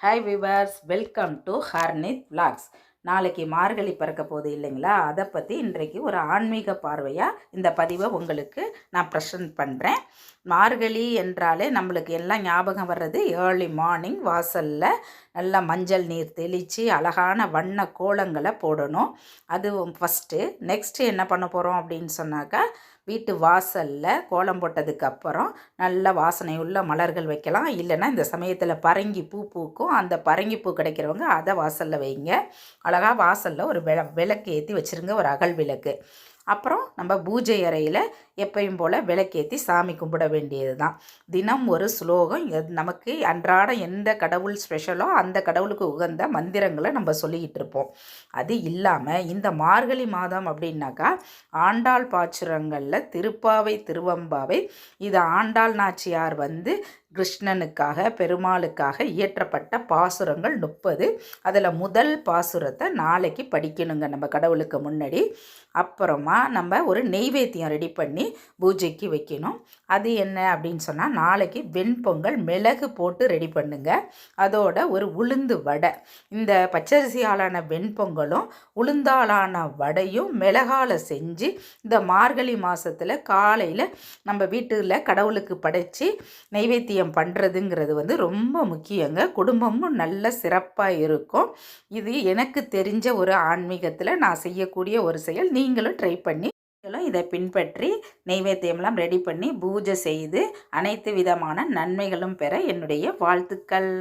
hi viewers welcome to Harnith vlogs நாளைக்கு மார்கழி பிறக்க போகுது இல்லைங்களா? அதை பற்றி இன்றைக்கு ஒரு ஆன்மீக பார்வையாக இந்த பதிவை உங்களுக்கு நான் ப்ரெசன்ட் பண்ணுறேன் மார்கழி என்றாலே நம்மளுக்கு எல்லாம் ஞாபகம் வர்றது ஏர்லி மார்னிங் வாசலில் நல்லா மஞ்சள் நீர் தெளித்து அழகான வண்ண கோலங்களை போடணும். அது ஃபஸ்ட்டு நெக்ஸ்ட்டு என்ன பண்ண போகிறோம் அப்படின்னு சொன்னாக்கா வீட்டு வாசலில் கோலம் போட்டதுக்கு அப்புறம் நல்ல வாசனை மலர்கள் வைக்கலாம். இல்லைன்னா இந்த சமயத்தில் பரங்கி பூ பூக்கும். அந்த பரங்கி பூ கிடைக்கிறவங்க அதை வாசலில் வைங்க. அழகாக வாசலில் ஒரு விள விளக்கு ஏற்றி வச்சுருங்க ஒரு அகல் விளக்கு. அப்புறம் நம்ம பூஜை அறையில் எப்பயும் போல் விளக்கேற்றி சாமி கும்பிட வேண்டியது தான் தினம் ஒரு ஸ்லோகம். எத்- நமக்கு அன்றாட எந்த கடவுள் ஸ்பெஷலோ அந்த கடவுளுக்கு உகந்த மந்திரங்களை நம்ம சொல்லிக்கிட்டு இருப்போம். அது இல்லாமல் இந்த மார்கழி மாதம் அப்படின்னாக்கா ஆண்டாள் பாச்சுரங்களில் திருப்பாவை திருவம்பாவை இது ஆண்டாள் நாச்சியார் வந்து கிருஷ்ணனுக்காக பெருமாளுக்காக இயற்றப்பட்ட பாசுரங்கள் முப்பது. அதில் முதல் பாசுரத்தை நாளைக்கு படிக்கணுங்க நம்ம கடவுளுக்கு முன்னாடி. அப்புறமா நம்ம ஒரு நெய்வேத்தியம் ரெடி பண்ணி பூஜைக்கு வைக்கணும். அது என்ன அப்படின்னு சொன்னால் நாளைக்கு வெண்பொங்கல் மிளகு போட்டு ரெடி பண்ணுங்க. அதோட ஒரு உளுந்து வடை. இந்த பச்சரிசியாலான வெண்பொங்கலும் உளுந்தாலான வடையும் மிளகால செஞ்சு இந்த மார்கழி மாதத்தில் காலையில் நம்ம வீட்டில் கடவுளுக்கு படைச்சி நைவேத்தியம் பண்ணுறதுங்கிறது வந்து ரொம்ப முக்கியங்க. குடும்பமும் நல்ல சிறப்பாக இருக்கும். இது எனக்கு தெரிஞ்ச ஒரு ஆன்மீகத்தில் நான் செய்யக்கூடிய ஒரு செயல். நீங்களும் ட்ரை பண்ணி நீங்களும் இதை பின்பற்றி நெய்வேத்தியம்லாம் ரெடி பண்ணி பூஜை செய்து அனைத்து விதமான நன்மைகளும் பெற என்னுடைய வாழ்த்துக்கள்.